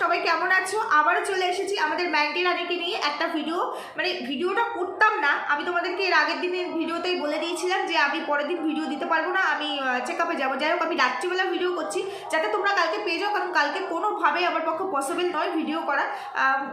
সবাই কেমন আছো? আবারও চলে এসেছি আমাদের ম্যান্ডি রানীকে নিয়ে একটা ভিডিও মানে ভিডিওটা করতাম না, আমি তোমাদেরকে এর আগের দিনের ভিডিওতেই বলে দিয়েছিলাম যে আমি পরের দিন ভিডিও দিতে পারব না, আমি চেক আপে যাব। যাই হোক, আমি রাত্রিবেলা ভিডিও করছি, যাতে তোমরা কালকে পেয়ে যাও, কারণ কালকে কোনোভাবেই আমার পক্ষে পসিবল নয় ভিডিও করা।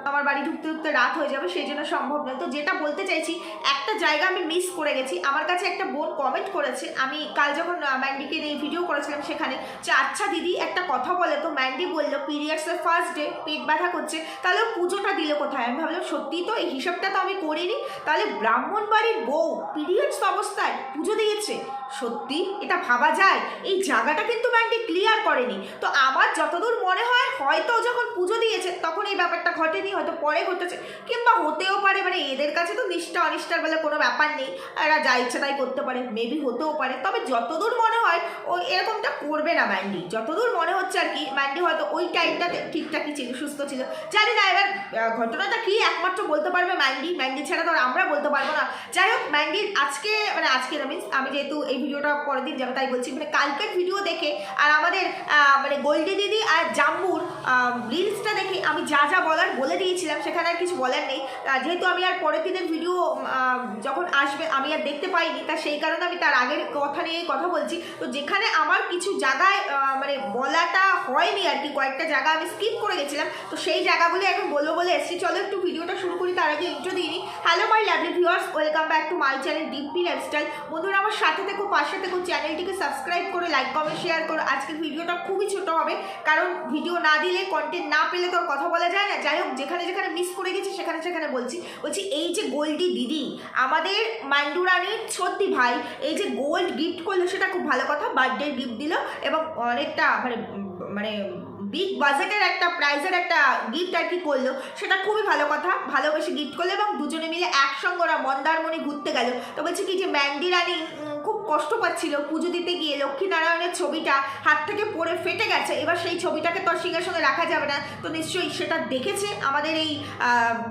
আমার বাড়ি ঢুকতে ঢুকতে রাত হয়ে যাবে, সেই জন্য সম্ভব নয়। তো যেটা বলতে চাইছি, একটা জায়গা আমি মিস করে গেছি। আমার কাছে একটা বোন কমেন্ট করেছে, আমি কাল যখন ম্যান্ডিকে নিয়ে ভিডিও করেছিলাম সেখানে, যে আচ্ছা দিদি, একটা কথা বলে তো ম্যান্ডি বলল পিরিয়ডসের ফার্স্ট ডে পেট ব্যথা করছে, তাহলে পুজোটা দিলে কোথায়? আমি ভাবলাম, সত্যি তো এই হিসাবটা তো আমি করিনি। তাহলে ব্রাহ্মণ বাড়ির বউ পিরিয়ডস অবস্থায় পুজো দিয়েছে। সত্যি? এটা ভাবা যায়? এই জায়গাটা কিন্তু ম্যান্ডি ক্লিয়ার করেনি। তো আমার যতদূর মনে হয়, হয়তো যখন পুজো দিয়েছে, তখন এই ব্যাপারটা ঘটেনি, হয়তো পরে ঘটেছে। কিংবা হতেও পারে মানে এদের কাছে তো নিষ্ঠা, অনিষ্ঠার বলে কোনো ব্যাপার নেই। এরা যা ইচ্ছে তাই করতে পারে মেবি হতেও পারে। তবে যতদূর মনে হয়, ও এরকমটা করবে না ম্যান্ডি যতদূর মনে হচ্ছে আর কি ম্যান্ডি হয়তো ওই টাইমটাতে ঠিকঠাকই ছিল, সুস্থ ছিল। জানি না এবার ঘটনাটা কি একমাত্র বলতে পারবে ম্যান্ডি ম্যান্ডি ছাড়া তো আমরা বলতে পারব না। যাই হোক ম্যান্ডির আজকে মানে আজকে মিনস আমি যেহেতু এই ভিডিওটা পরের দিন যাবে, তাই বলছি। মানে কালকের ভিডিও দেখে আর আমাদের মানে গোল্ডি দিদি আর জাম্বুর রিলসটা দেখে আমি যা যা বলার বলে দিয়েছিলাম, সেখানে আর কিছু বলার নেই। যেহেতু আমি আর পরের দিনের ভিডিও যখন আসবে, আমি আর দেখতে পাইনি, তা সেই কারণে আমি তার আগের কথা নিয়ে কথা বলছি। তো যেখানে আমার কিছু জায়গায় মানে বলাটা হয়নি আর কি, কয়েকটা জায়গা আমি স্কিপ করে গেছিলাম, তো সেই জায়গাগুলি এখন বলব বলে এসেছি। চলো একটু ভিডিওটা শুরু করি, তার আগে ইন্ট্রো দিইনি hello my lovely viewers welcome back to my channel DP lifestyle বন্ধুরা, আমার সাথে থেকো পাশে থেকো, চ্যানেলটিকে সাবস্ক্রাইব করে লাইক কমেন্ট শেয়ার করো। আজকের ভিডিওটা খুবই ছোট হবে, কারণ ভিডিও না দিলে কন্টেন্ট না পেলে তো কথা বলা যায় না। যাই হোক, যেখানে যেখানে মিস করে গেছি, সেখানে সেখানে বলছি। বলছি, এই যে গোল্ডি দিদি, আমাদের মান্ডুরানির সত্যি ভাই, এই যে গোল্ড গিফট করল, সেটা খুব ভালো কথা। বার্থডে গিফট দিল এবং অনেকটা মানে মানে বিগ বাজেটের একটা প্রাইজের একটা গিফট আর কি করল। সেটা খুবই ভালো কথা, ভালোবেসে গিফট করল এবং দুজনে মিলে একসঙ্গে ওরা মন্দারমণি ঘুরতে গেল। তো বলছি কি যে ম্যান্ডি রানী কষ্ট পাচ্ছিল। পুজো দিতে গিয়ে লক্ষ্মীনারায়ণের ছবিটা হাত থেকে পড়ে ফেটে গেছে। এবার সেই ছবিটাকে তো সিংহাসনে রাখা যাবে না। তো নিশ্চয়ই সেটা দেখেছে আমাদের এই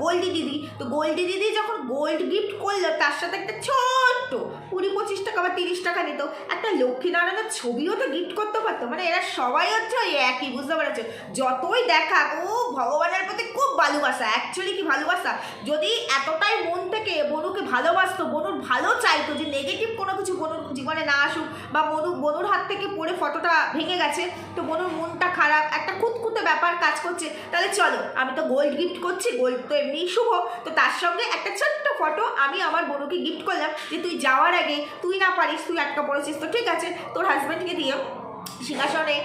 গোল্ডি দিদি। তো গোল্ডি দিদি যখন গোল্ড গিফট করল, তার সাথে একটা ছোট্ট কুড়ি পঁচিশ টাকা বা তিরিশ টাকা নিত। একটা লক্ষ্মীনারায়ণের ছবিও তো গিফট করতে পারতো। মানে এরা সবাই হচ্ছে ওই একই, বুঝতে পেরেছ? যতই দেখা ও ভগবানের প্রতি খুব ভালোবাসা। অ্যাকচুয়ালি কি ভালোবাসা? যদি এতটাই মন থেকে বনুকে ভালোবাসতো, বনুর ভালো চাইতো যে নেগেটিভ কোনো কিছু বনুর জীবনে না আসুক বা বনু বনুর হাত থেকে পড়ে ফটোটা ভেঙে গেছে, তো বনুর মনটা খারাপ, একটা খুঁতখুঁতে ব্যাপার কাজ করছে, তাহলে চলো, আমি তো গোল্ড গিফট করছি গোল্ড তো এমনিই শুভ, তো তার সঙ্গে একটা ছোট্ট ফটো আমি আমার বনুকে গিফট করলাম যে তুই যাওয়ার আগে তুই না পারিস, তুই একটা পড়েছিস, তো ঠিক আছে, তোর হাজব্যান্ডকে দিয়ে সিংহাসনে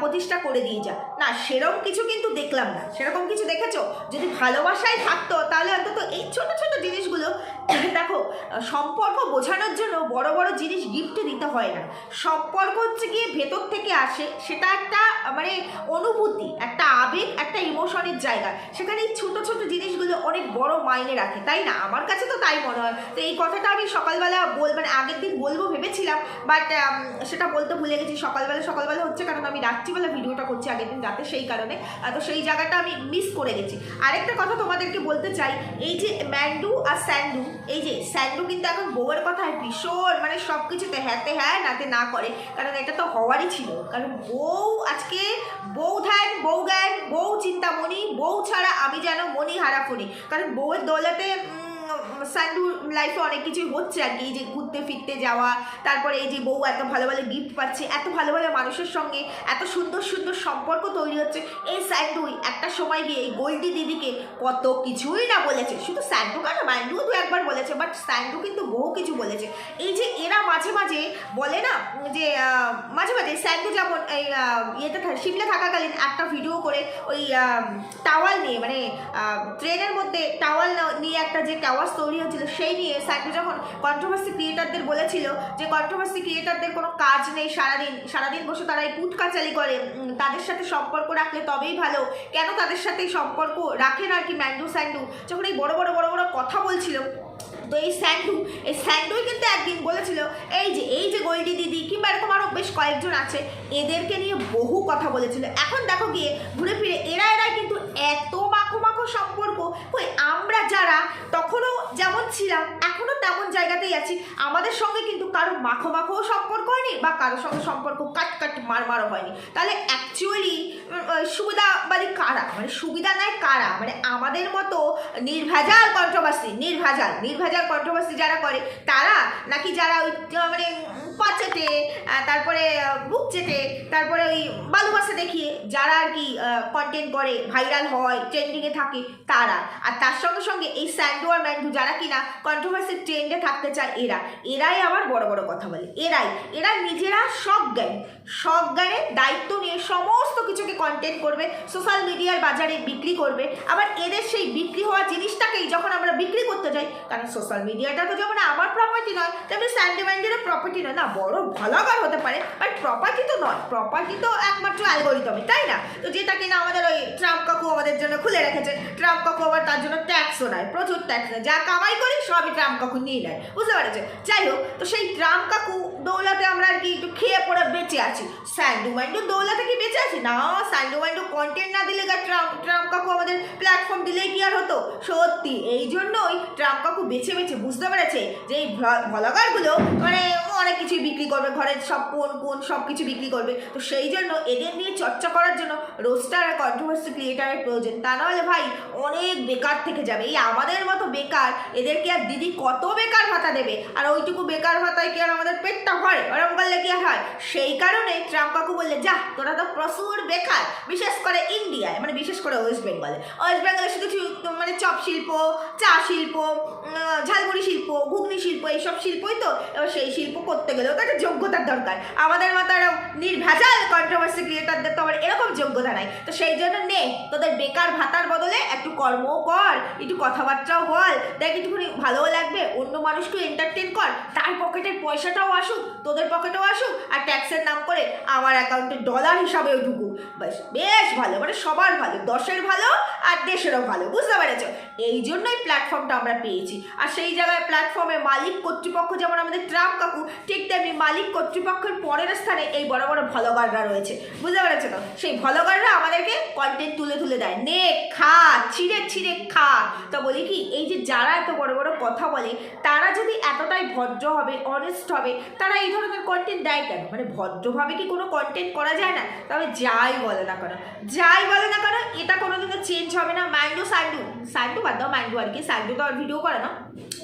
প্রতিষ্ঠা করে দিয়ে যা। না সেরকম কিছু কিন্তু দেখলাম না। সেরকম কিছু দেখেছ? যদি ভালোবাসায় থাকতো, তাহলে অন্তত এই ছোট ছোট জিনিসগুলো, দেখো, সম্পর্ক বোঝানোর জন্য বড় বড় জিনিস গিফট দিতে হয় না। সম্পর্ক হচ্ছে গিয়ে ভেতর থেকে আসে, সেটা একটা মানে অনুভূতি, একটা আবেগ, একটা ইমোশনের জায়গা। সেখানে এই ছোট ছোট জিনিসগুলো অনেক বড় মাইনে রাখে, তাই না? আমার কাছে তো তাই মনে হয়। তো এই কথাটা আমি সকালবেলা বল মানে আগের দিন বলব ভেবেছিলাম বাট সেটা বলতে ভুলে গেছি। সকালবেলা সকালবেলা হচ্ছে কারণ আমি রাত্রিবেলা ভিডিওটা করছি আগের দিন রাতে সেই কারণে তো সেই জায়গাটা আমি মিস করে গেছি। আরেকটা কথা তোমাদেরকে বলতে চাই, এই যে ম্যান্ডু আর স্যান্ডু, এই যে স্যান্ডু কিন্তু এখন বউয়ের কথায় ভীষণ মানে সব কিছুতে হ্যাতে হ্যাঁ নাতে না করে, কারণ এটা তো হওয়ারই ছিল। কারণ বউ আজকে বউ ধ্যান, বউ জ্ঞান, বউ চিন্তামণি, বউ ছাড়া আমি যেন মনি হারা ফনি কারণ বউয়ের দৌলতে উম, সান্ডুর লাইফে অনেক কিছুই হচ্ছে আর কি। এই যে ঘুরতে ফিরতে যাওয়া তারপরে এই যে বউ এত ভালো ভালো গিফট পাচ্ছে এত ভালো ভালো মানুষের সঙ্গে এত সুন্দর সুন্দর সম্পর্ক তৈরি হচ্ছে। এই স্যান্ডুই একটা সময় গিয়ে এই গোল্ডি দিদিকে কত কিছুই না বলেছে। শুধু স্যান্ডু কেন? ম্যান্ডুও দু একবার বলেছে বাট স্যান্ডু কিন্তু বহু কিছু বলেছে। এই যে এরা মাঝে মাঝে বলে না যে মাঝে মাঝে স্যান্ডু যেমন এই ইয়েতে সিমলে থাকাকালীন একটা ভিডিও করে ওই টাওয়াল নিয়ে মানে ট্রেনের মধ্যে টাওয়াল নিয়ে একটা যে টাওয়ার্স তৈরি হচ্ছিল। সেই নিয়ে স্যান্ডু যখন কন্ট্রোভার্সি ক্রিয়েটারদের বলেছিল যে কন্ট্রোভার্সি ক্রিয়েটারদের কোনো কাজ নেই সারাদিন সারাদিন বসে তারা এই কুটকাচালি করে তাদের সাথে সম্পর্ক রাখলে তবেই ভালো। কেন তাদের সাথে সম্পর্ক রাখে না আর কি ম্যান্ডু স্যান্ডু? যখন এই বড় বড় বড় বড় কথা বলছিল, তো এই স্যান্ডু, এই স্যান্ডুই কিন্তু একদিন বলেছিল, এই যে এই যে গোল্ডি দিদি, কিংবা এরকম আরও বেশ কয়েকজন আছে, এদেরকে নিয়ে বহু কথা বলেছিল। এখন দেখো গিয়ে ঘুরে ফিরে, এরা এরা কিন্তু এত মাখো সম্পর্ক, কই আমরা যারা, তখনও যেমন ছিলাম, এখনও তেমন জায়গাতেই আছি। আমাদের সঙ্গে কিন্তু কারও মাখো মাখো সম্পর্ক হয়নি বা কারোর সঙ্গে সম্পর্ক কাট কাট মার মারও হয়নি তাহলে অ্যাকচুয়ালি সুবিধাবাদী কারা? মানে সুবিধা নেয় কারা? মানে আমাদের মতো নির্ভেজাল কন্ট্রোভার্সি নির্ভেজাল নির্ভেজাল কন্ট্রোভার্সি যারা করে, তারা নাকি যারা ওই মানে পা চেটে আহ, তারপরে বুক চেটে তারপরে ওই ভালোবাসা দেখিয়ে যারা আর কি কন্টেন্ট করে ভাইরাল হয় ট্রেন্ডিংয়ে থাকে তারা। আর তার সঙ্গে সঙ্গে এই স্যান্ডো আর ম্যান্ডু যারা কিনা কন্ট্রোভার্সির ট্রেন্ডে থাকতে চায় এরা। এরাই আবার বড় বড় কথা বলে। এরাই। এরা নিজেরা সব জ্ঞান। সব জ্ঞানে দায়িত্ব নিয়ে সমস্ত কিছুকে কন্টেন্ট করবে সোশ্যাল মিডিয়ার বাজারে বিক্রি করবে। আবার এদের সেই বিক্রি হওয়া জিনিসটাকেই যখন আমরা বিক্রি করতে যাই কারণ সোশ্যাল মিডিয়াটা তো যেমন আমার প্রপার্টি নয় তেমনি স্যান্ডো ম্যান্ডেরও প্রপার্টি নয়। না, বড় ভালোগার হতে পারে বাট প্রপার্টি তো নয়। প্রপার্টি তো একমাত্র অ্যালগোরিদমই তাই না? তো যেটা কিনা আমাদের ওই ট্রাম্প কাকু আমাদের জন্য খুলে রেখেছে ট্রাম্প কাকু আবার তার জন্য ট্যাক্সও নেয়, প্রচুর ট্যাক্স নেয়। যা কামাই করি, সবই ট্রাম্প কাকু নিয়ে নেয়, বুঝতে পারছে? যাই হোক, তো সেই ট্রাম্প কাকু দৌলাতে আমরা আর কি একটু খেয়ে পড়ে বেঁচে আছি। স্যান্ডু মাইন্ডু দৌলাতে কি বেঁচে আছি? না স্যান্ডু ম্যান্ডু কন্টেন্ট না দিলে ট্রাম্প ট্রাম্প কাকু আমাদের প্ল্যাটফর্ম দিলেই কি আর হতো? সত্যি এই জন্যই ট্রাম্প কাকু বেছে বেছে, বুঝতে পেরেছে? যে এই ভ্লগারগুলো মানে অনেক কিছুই বিক্রি করবে, ঘরের সব কোন কোন সব কিছু বিক্রি করবে। তো সেই জন্য এদের নিয়ে চর্চা করার জন্য রোস্টার আর কন্ট্রোভার্সি ক্রিয়েটারের প্রয়োজন। তা নাহলে ভাই অনেক বেকার থেকে যাবে। এই আমাদের মতো বেকার। এদেরকে আর দিদি কত বেকার ভাতা দেবে? আর ওইটুকু বেকার ভাতায় কি আর আমাদের পেটটা ভরে? ওরম করলে কি হয়? সেই কারণে ট্রাম্প কাকু বললে, যা, তোরা তো প্রচুর বেকার, বিশেষ করে ইন্ডিয়ায় মানে বিশেষ করে ওয়েস্ট বেঙ্গলে। ওয়েস্ট বেঙ্গলে শুধু মানে চপ শিল্প, চা শিল্প ঝালমুড়ি শিল্প, ঘুগনি শিল্প, এইসব শিল্পই তো, এবার সেই শিল্প করতে গেলেও তো একটা যোগ্যতার দরকার। আমাদের মতো এরকম নির্ভেজাল কন্ট্রোভার্সি ক্রিয়েটারদের তো আমার এরকম যোগ্যতা নাই। তো সেই জন্য নে, তোদের বেকার ভাতার বদলে একটু কর্মও কর, একটু কথাবার্তাও বল দেখ একটুখানি ভালোও লাগবে, অন্য মানুষকে এন্টারটেন কর, তার পকেটের পয়সাটাও আসুক, তোদের পকেটেও আসুক, আর ট্যাক্সের নাম করে আমার অ্যাকাউন্টে ডলার হিসাবেও ঢুকুক। বেশ বেশ ভালো মানে সবার ভালো, দশের ভালো আর দেশেরও ভালো, বুঝতে পেরেছ? এই জন্যই প্ল্যাটফর্মটা আমরা পেয়েছি। আর সেই জায়গায় প্ল্যাটফর্মে মালিক কর্তৃপক্ষ, যেমন আমাদের ট্রাম্প কাকু, ঠিক তেমনি মালিক কর্তৃপক্ষের পরের স্থানে এই বড় বড় ভলগাররা রয়েছে। বুঝতে পেরেছ তো? সেই ভলগাররা আমাদেরকে কন্টেন্ট তুলে তুলে দেয়। নে, খা, ছিঁড়ে ছিঁড়ে, খা। তো বলি কি, এই যে যারা এত বড় বড় কথা বলে, তারা যদি এতটাই ভদ্র হবে অনেস্ট হবে, তারা এই ধরনের কন্টেন্ট দেয় কেন? মানে ভদ্রভাবে কি কোনো কন্টেন্ট করা যায় না? তবে যাই বলে না কেন। যাই বলে না কেন, এটা কোনোদিনও চেঞ্জ হবে না। ম্যান্ডু সান্ডু। সান্ডু বাদ দাও ম্যান্ডু আর কি। সান্ডু তো আর ভিডিও করে না।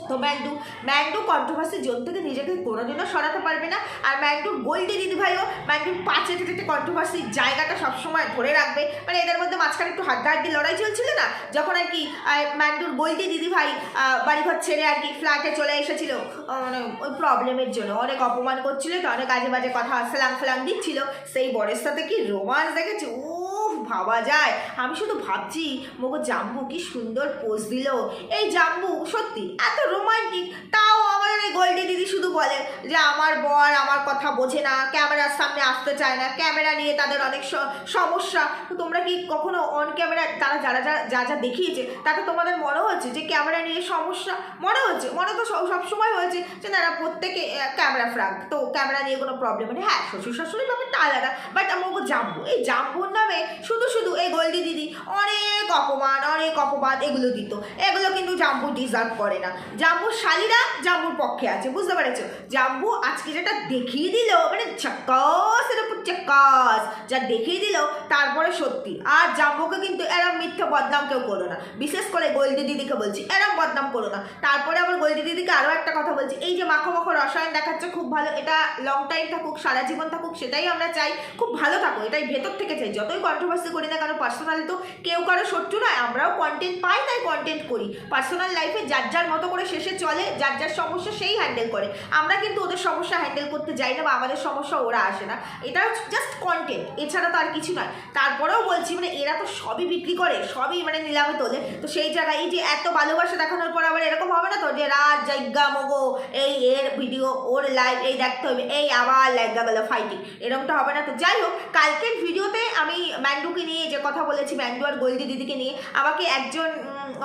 তো ম্যান্ডু ম্যান্ডু কন্ট্রোভার্সি জোন থেকে নিজেকে কোনোদিনও সরাতে পারবে না। আর ম্যান্ডুর গোল্ডি দিদি ভাইও ম্যান্ডুর পাঁচে থেকে কন্ট্রোভার্সির জায়গাটা সবসময় ধরে রাখবে। মানে এদের মধ্যে মাঝখানে একটু হাড্ডাহাড্ডি লড়াই চলছিল না? যখন আর কি ম্যান্ডুর গোল্ডি দিদি ভাই আহ, বাড়িঘর ছেড়ে আর কি ফ্ল্যাটে চলে এসেছিল। মানে ওই প্রবলেমের জন্য। অনেক অপমান করছিল তো অনেক আজে বাজে কথা ফেলাং ফেলাং দিচ্ছিল। সেই বরের সাথে কি রোমান্স দেখেছি? উফ ভাবা যায়। আমি শুধু ভাবছি, মগো জাম্বু কি সুন্দর পোজ দিল। এই জাম্বু সত্যি এত রোমান্টিক, তাও আমাদের এই গোল্ডি দিদি শুধু বলে যে আমার বর আমার কথা বোঝে না, ক্যামেরার সামনে আসতে চায় না, ক্যামেরা নিয়ে তাদের অনেক সমস্যা। তো তোমরা কি কখনো অন ক্যামেরা তারা যারা যা যা দেখিয়েছে, তাতে তোমাদের মনে হচ্ছে যে ক্যামেরা নিয়ে সমস্যা? মনে হচ্ছে মনে তো সব সবসময় হয়েছে যে তারা প্রত্যেকে ক্যামেরা ফ্রাঙ্ক। তো ক্যামেরা নিয়ে কোনো প্রবলেম নেই। হ্যাঁ শ্বশুর শাশুড়ির ব্যাপারটা আলাদা বাট আমাকে জাম্বু। এই জাম্বুর নামে শুধু শুধু এই গোল্ডি দিদি অনেক অপমান, অনেক অপবাদ এগুলো দিত। এগুলো কিন্তু জাম্বু ডিজার্ভ করে না। জাম্বুর শালিরা জাম্বুর পক্ষে আছে, বুঝতে পেরেছ? জাম্বু আজকে যেটা দেখিয়ে দিল মানে চাকাসের উপর চাকাস যা দেখিয়ে দিল, তারপরে সত্যি। আর জাম্বুকে কিন্তু এরম মিথ্যে বদনাম কেউ করো না। বিশেষ করে গোল্ডি দিদিকে বলছি, এরম বদনাম করো না। তারপরে আবার গোল্ডি দিদিকে আরও একটা কথা বলছি, এই যে মাখো মাখো রসায়ন দেখাচ্ছে, খুব ভালো। এটা লং টাইম থাকুক, সারা জীবন থাকুক, সেটাই আমরা চাই, খুব ভালো থাকো, এটাই ভেতর থেকে চাই। যতই কন্ট্রোভার্সি করি না কারও পার্সোনালি তো কেউ কারও শত্রু নয়, আমরাও কন্টেন্ট পাই, তাই কন্টেন্ট করি। পার্সোনাল লাইফে যার যার মতো করে শেষে চলে, যার যার সমস্যা সেই হ্যান্ডেল করে। আমরা কিন্তু ওদের সমস্যা হ্যান্ডেল করতে যাই না বা আমাদের সমস্যা ওরা আসে না। এটা জাস্ট কন্টেন্ট এছাড়া তো আর কিছু নয়। তারপরেও বলছি মানে এরা তো সবই বিক্রি করে, সবই মানে নিলামে তোলে। তো সেই জায়গায় এই যে এত ভালোবাসা দেখানোর পর আবার এরকম হবে না তো যে রাত জায়গা মগো, এই এর ভিডিও ওর লাইভ এই দেখতে হবে, এই আবার লাগা গেল ফাইটিং এরকমটা হবে না তো। যাই হোক, কালকের ভিডিওতে আমি ম্যান্ডুকে নিয়ে যে কথা বলেছি, ম্যান্ডু আর গোল্ডি দিদিকে নিয়ে, আমাকে একজন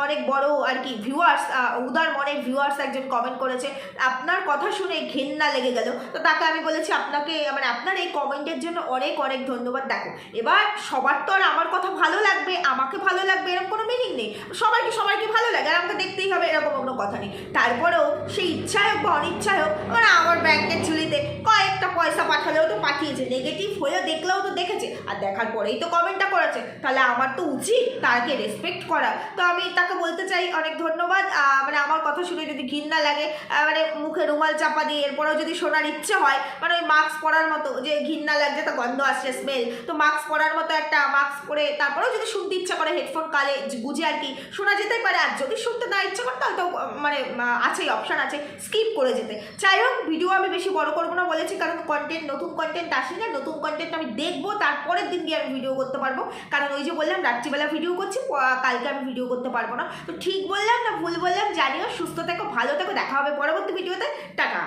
অনেক বড় আর কি ভিউয়ার্স উদার মনের ভিউয়ার্স একজন কমেন্ট করেছে, আপনার কথা শুনে ঘেন্না লেগে গেল। তো তাকে আমি বলেছি, আপনাকে মানে আপনার এই কমেন্টের জন্য অনেক অনেক ধন্যবাদ। দেখো, এবার সবার তো আর আমার কথা ভালো লাগবে, আমাকে ভালো লাগবে এরকম কোনো মিনিং নেই। সবাইকে সবাইকে ভালো লাগে, আর আমাকে দেখতেই হবে এরকম কোনো কথা নেই। তারপরেও সেই ইচ্ছাই হোক বা অনিচ্ছাই হোক মানে আমার ব্যাংকের ঝুলিতে কয়েকটা পয়সা পাঠালেও তো পাঠিয়েছে। নেগেটিভ হয়েও দেখলেও তো দেখেছে। আর দেখার পরেই তো কমেন্টটা করেছে। তাহলে আমার তো উচিত তাকে রেসপেক্ট করা। তো আমি তাকে বলতে চাই অনেক ধন্যবাদ। মানে আমার কথা শুনে যদি ঘৃণা লাগে মানে মুখে রুমাল চাপা দিয়ে এরপরেও যদি শোনার ইচ্ছে হয় মানে ওই মাস্ক পরার মতো যে ঘৃণা লাগছে, তা গন্ধ আসছে স্মেল তো মাস্ক পরার মতো একটা মাস্ক পরে তারপরেও যদি শুনতে ইচ্ছা করে হেডফোন কালে বুঝে আর কি, শোনা যেতে পারে। আর যদি শুনতে না ইচ্ছা করে তাহলে তো আহ, মানে আছেই অপশান আছে স্কিপ করে যেতে। যাই হোক ভিডিও আমি বেশি বড় করব না বলেছি কারণ কন্টেন্ট নতুন কন্টেন্ট আসে না নতুন কন্টেন্ট আমি দেখব তারপরের দিন গিয়ে আমি ভিডিও করতে পারব। কারণ ওই যে বললাম রাত্রিবেলা ভিডিও করছি কালকে আমি ভিডিও করতে পারব না। তো ঠিক বললাম না ভুল বললাম জানিও সুস্থ থেকো ভালো থেকো দেখা হবে পরবর্তী ভিডিওতে টাটা!